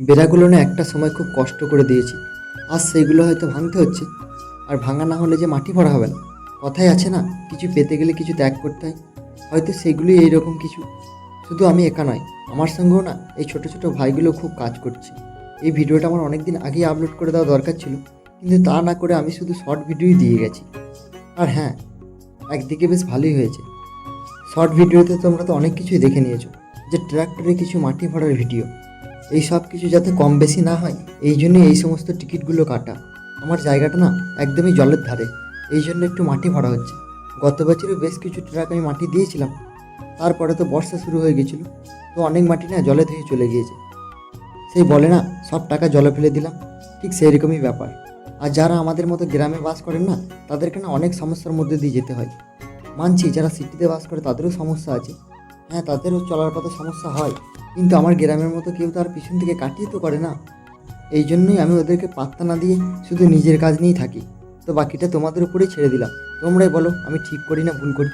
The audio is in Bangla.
বেড়াগুলো না একটা সময় খুব কষ্ট করে দিয়েছি। আজ সেইগুলো হয়তো ভাঙতে হচ্ছে। আর ভাঙা না হলে যে মাটি ভরা হবে না। কথাই আছে না, কিছু পেতে গেলে কিছু ত্যাগ করতে হয়। হয়তো সেগুলোই এইরকম কিছু। শুধু আমি একা নয়, আমার সঙ্গেও না এই ছোটো ছোটো ভাইগুলো খুব কাজ করছে। এই ভিডিওটা আমার অনেক দিন আগেই আপলোড করে দেওয়া দরকার ছিল। কিন্তু তা না করে আমি শুধু শর্ট ভিডিওই দিয়ে গেছি। আর হ্যাঁ একদিকে বেশ ভালোই হয়েছে। শর্ট ভিডিওতে তোমরা তো অনেক কিছুই দেখে নিয়েছো। যে ট্র্যাক্টরে কিছু মাটি ভরার ভিডিও এই সব কিছু যাতে কম বেশি না হয়, এই জন্যই এই সমস্ত টিকিটগুলো কাটা। আমার জায়গাটা না একদমই জলের ধারে, এই জন্য একটু মাটি ভরা হচ্ছে। গত বছরও বেশ কিছু ট্রাক আমি মাটি দিয়েছিলাম, তারপরে তো বর্ষা শুরু হয়ে গেছিল, তো অনেক মাটি না জলে ধুয়ে চলে গিয়েছে। সেই বলে না, সব টাকা জলে ফেলে দিলাম, ঠিক সেই রকমই ব্যাপার। আর যারা আমাদের মতো গ্রামে বাস করেন না, তাদেরকে না অনেক সমস্যার মধ্যে দিয়ে যেতে হয়। মানছি যারা সিটিতে বাস করে তাদেরও সমস্যা আছে। হ্যাঁ তাদেরও চলার পথে সমস্যা হয়। কিন্তু আমার গ্রামের মতো কেউ তার পিছন থেকে কাটিয়ে তো করে না। এই জন্যই আমি ওদেরকে পাত্তা না দিয়ে শুধু নিজের কাজ নিয়েই থাকি। তো বাকিটা তোমাদের উপরেই ছেড়ে দিলাম। তোমরাই বলো, আমি ঠিক করি না, ভুল করি?